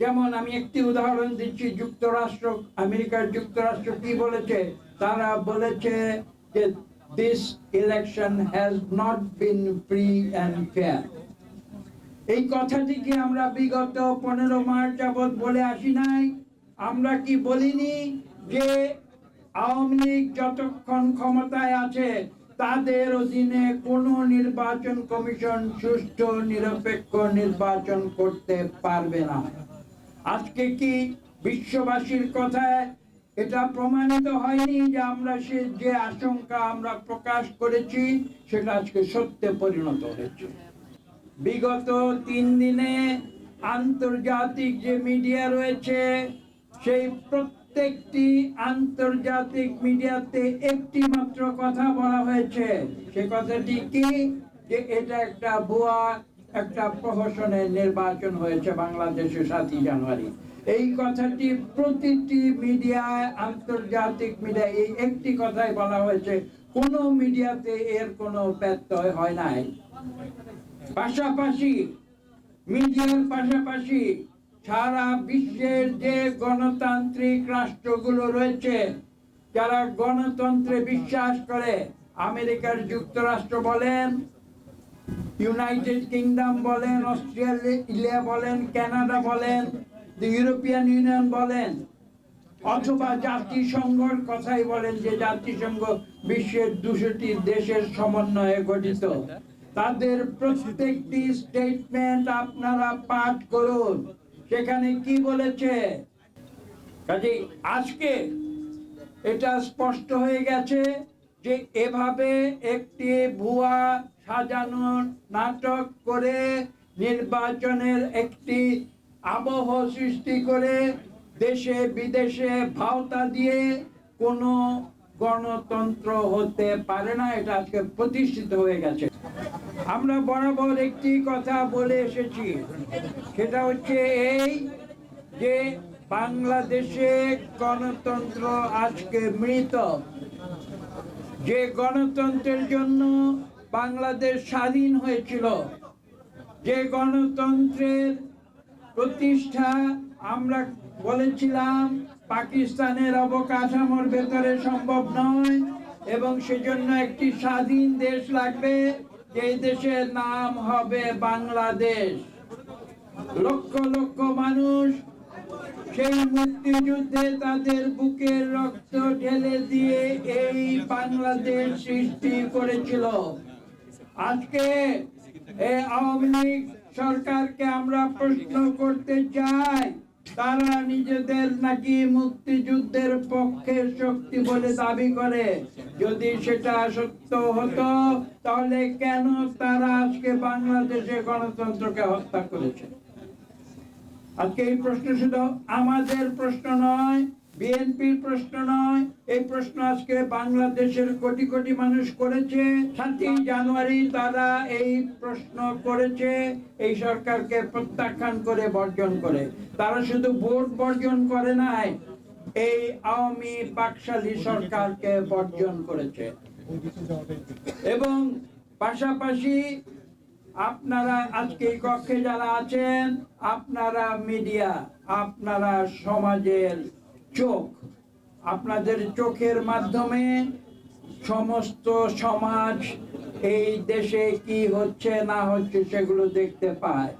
যেমন আমি একটি উদাহরণ দিচ্ছি, যুক্তরাষ্ট্র, আমেরিকার যুক্তরাষ্ট্র কি বলেছে? তারা বলেছে যে this election has not been free and fair এই কথাটি কি আমরা বিগত পনেরো মাস যাবৎ বলে আসি নাই? আমরা কি বলিনি যে আওয়ামী লীগ যতক্ষণ ক্ষমতায় আছে, তাদের অধীনে কোন নির্বাচন কমিশন সুষ্ঠু, নিরপেক্ষ নির্বাচন করতে পারবে না। আজকে কি বিশ্ববাসীর কথায় এটা প্রমাণিত হয়নি যে আমরা সে যে আশঙ্কা আমরা প্রকাশ করেছি, সেটা আজকে সত্যে পরিণত হয়েছে। বিগত তিন দিনে আন্তর্জাতিক যে মিডিয়া রয়েছে, সেই প্রত্যেকটি আন্তর্জাতিক মিডিয়াতে একটি মাত্র কথা বলা হয়েছে। সে কথাটি কি? যে এটা একটা ভুয়া একটা প্রহসনের নির্বাচন হয়েছে বাংলাদেশে সাতই জানুয়ারি। এই কথাটি প্রতিটি মিডিয়ায়, আন্তর্জাতিক মিডিয়া, এই একটি কথাই বলা হয়েছে, কোনো মিডিয়াতে এর কোনো ব্যত্যয় হয় নাই। পাশাপাশি, মিডিয়ার পাশাপাশি সারা বিশ্বের যে গণতান্ত্রিক রাষ্ট্রগুলো রয়েছে, যারা গণতন্ত্রে বিশ্বাস করে, আমেরিকার যুক্তরাষ্ট্র বলেন ইউনাইটেড কিংডম বলেন অস্ট্রেলিয়া বলেন কানাডা বলেন ইউরোপিয়ান ইউনিয়ন বলেন, অথবা জাতিসংঘর কথাই বলেন যে জাতিসংঘ বিশ্বের দুশোটি দেশের সমন্বয়ে গঠিত। তাদের প্রত্যেকটি স্টেটমেন্ট আপনারা পাঠ করুন। সেখানে কি বলেছে? কাজে আজকে এটা স্পষ্ট হয়ে গেছে যে এভাবে একটি ভুয়া সাজানো নাটক করে নির্বাচনের একটি আবহ সৃষ্টি করে দেশে বিদেশে ভাওতা দিয়ে কোনো গণতন্ত্র হতে পারে না, এটা আজকে প্রতিষ্ঠিত হয়ে গেছে। আমরা বরাবর একটি কথা বলে এসেছি, সেটা হচ্ছে এই যে বাংলাদেশে গণতন্ত্র আজকে মৃত। যে গণতন্ত্রের জন্য বাংলাদেশ স্বাধীন হয়েছিল, যে গণতন্ত্রের প্রতিষ্ঠা আমরা বলেছিলাম, পাকিস্তানের অবকাঠামোর ভেতরে সম্ভব নয় এবং সেজন্য একটি স্বাধীন দেশ লাগবে যে দেশের নাম হবে বাংলাদেশ। লক্ষ লক্ষ মানুষ সেই মুক্তিযুদ্ধে তাদের বুকের রক্ত ঢেলে দিয়ে এই বাংলাদেশ সৃষ্টি করেছিল। আজকে আওয়ামী লীগ সরকারকে আমরা প্রশ্ন করতে চাই, তারা নিজেদের নাকি মুক্তিযুদ্ধের পক্ষে শক্তি বলে দাবি করে? যদি সেটা সত্য হতো, তাহলে কেন তারা আজকে বাংলাদেশে গণতন্ত্রকে হত্যা করেছে? আজকে এই প্রশ্ন শুধু আমাদের প্রশ্ন নয়, বিএনপির প্রশ্ন নয়, এই প্রশ্ন আজকে বাংলাদেশের কোটি কোটি মানুষ করেছে। সাতই জানুয়ারি তারা এই প্রশ্ন করেছে, এই সরকারকে প্রত্যাখ্যান করে বর্জন করে। তারা শুধু ভোট বর্জন করে নাই, এই আওয়ামী পাকশালী সরকারকে বর্জন করেছে। এবং পাশাপাশি আপনারা আজকে কক্ষে যারা আছেন, আপনারা মিডিয়া, আপনারা সমাজের চোখ। আপনাদের চোখের মাধ্যমে সমস্ত সমাজ এই দেশে কি হচ্ছে না হচ্ছে সেগুলো দেখতে পায়।